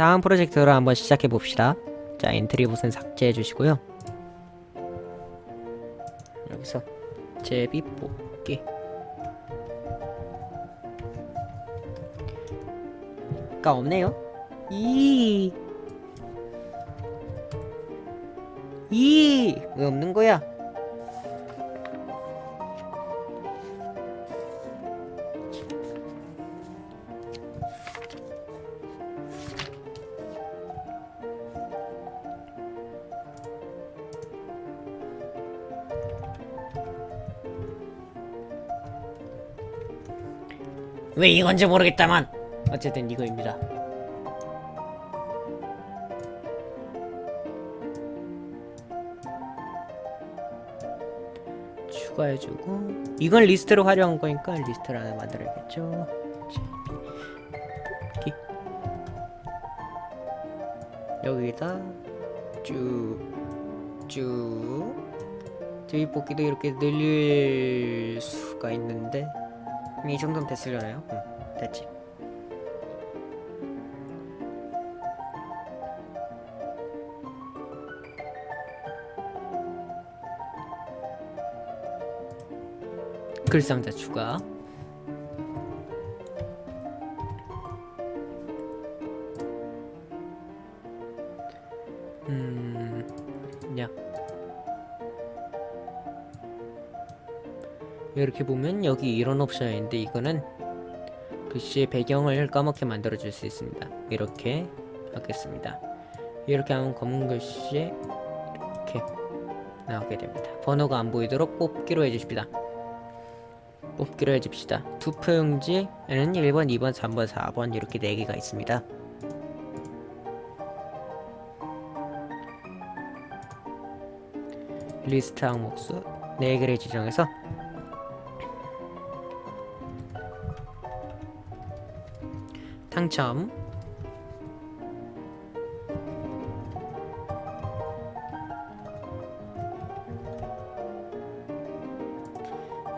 다음 프로젝트를 한번 시작해 봅시다. 자, 엔트리 봇은 삭제해 주시고요. 여기서 제비 뽑기. 가 없네요. 이. 이. 왜 없는 거야? 왜 이건지 모르겠다만 어쨌든 이거입니다. 추가해주고 이건 리스트로 활용한 거니까 리스트를 하나 만들어야겠죠. 뽑기 여기다 쭉쭉 제비 뽑기도 이렇게 늘릴 수가 있는데 이 정도면 됐으려나요? 응, 됐지. 글상자 추가. 음, 야. 이렇게 보면 여기 이런 옵션이 있는데 이거는 글씨의 배경을 까맣게 만들어 줄 수 있습니다. 이렇게 하겠습니다. 이렇게 하면 검은 글씨에 이렇게 나오게 됩니다. 번호가 안 보이도록 뽑기로 해주십시다. 뽑기로 해줍시다. 투표용지에는 1번, 2번, 3번, 4번 이렇게 4개가 있습니다. 리스트 항목수 4개를 지정해서 당첨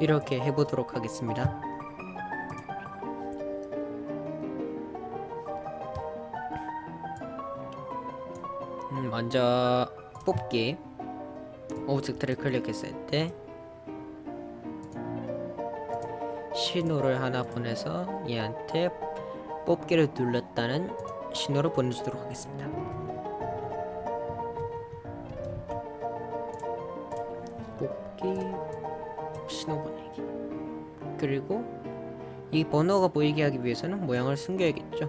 이렇게 해보도록 하겠습니다. 음, 먼저 뽑기 오브젝트를 클릭했을 때 신호를 하나 보내서 얘한테 뽑기를 눌렀다는 신호를 보내주도록 하겠습니다. 뽑기 신호 보내기 그리고 이 번호가 보이게 하기 위해서는 모양을 숨겨야겠죠.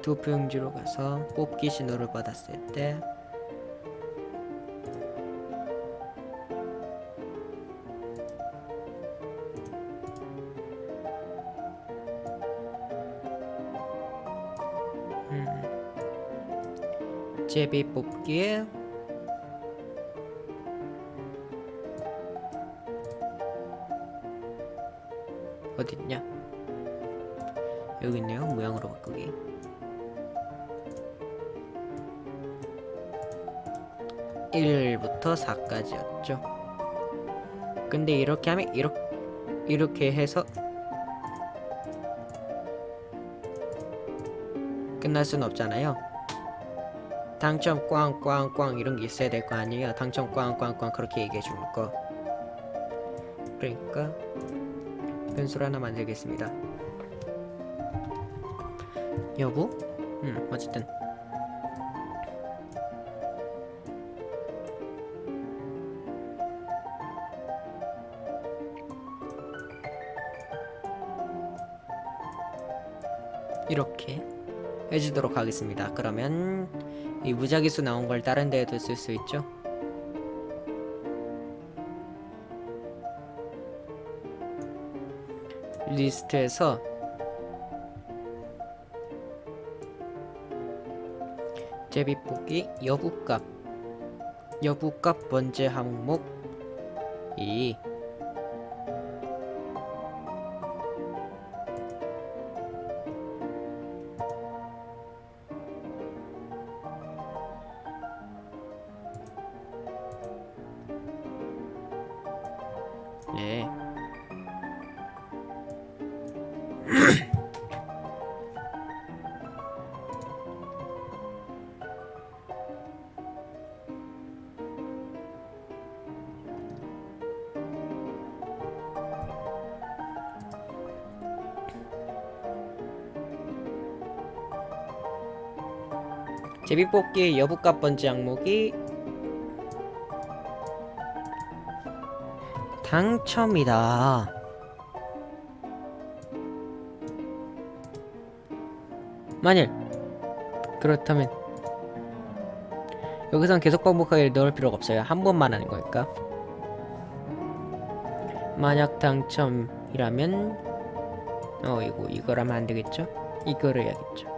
투표용지로 가서 뽑기 신호를 받았을 때 제비 뽑기에 어딨냐? 여기 있네요. 모양으로 바꾸기. 일부터 4까지였죠. 근데 이렇게 하면 이렇게 이렇게 해서 끝날 순 없잖아요. 당첨 꽝꽝꽝 이런 게 있어야 될 거 아니에요. 당첨 꽝꽝꽝 그렇게 얘기해 주는 거. 그러니까 변수를 하나 만들겠습니다. 여부? 음, 어쨌든 이렇게 해주도록 하겠습니다. 그러면 이 무작위수 나온 걸 다른 데에도 쓸 수 있죠? 리스트에서 제비뽑기 여부값 여부값 번째 항목 이 예. 제비뽑기 여부값 번째 항목이 당첨이다. 만일 그렇다면 여기선 계속 반복하게 넣을 필요가 없어요. 한 번만 하는 거니까. 만약 당첨이라면 어 이거 이거라면 안 되겠죠? 이거를 해야겠죠.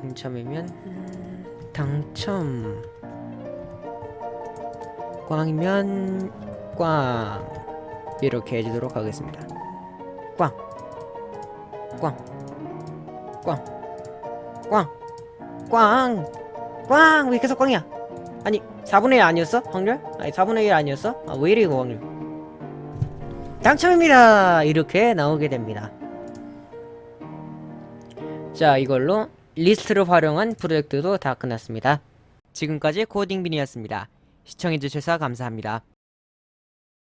당첨이면 음, 당첨 꽝이면 꽝 이렇게 해주도록 하겠습니다. 꽝, 꽝, 꽝, 꽝. 왜 계속 꽝이야? 아니 4분의 1 아니었어? 확률? 아니 4분의 1 아니었어? 아, 왜 이래 이거 확률? 당첨입니다. 이렇게 나오게 됩니다. 자 이걸로 리스트를 활용한 프로젝트도 다 끝났습니다. 지금까지 코딩빈이었습니다. 시청해주셔서 감사합니다.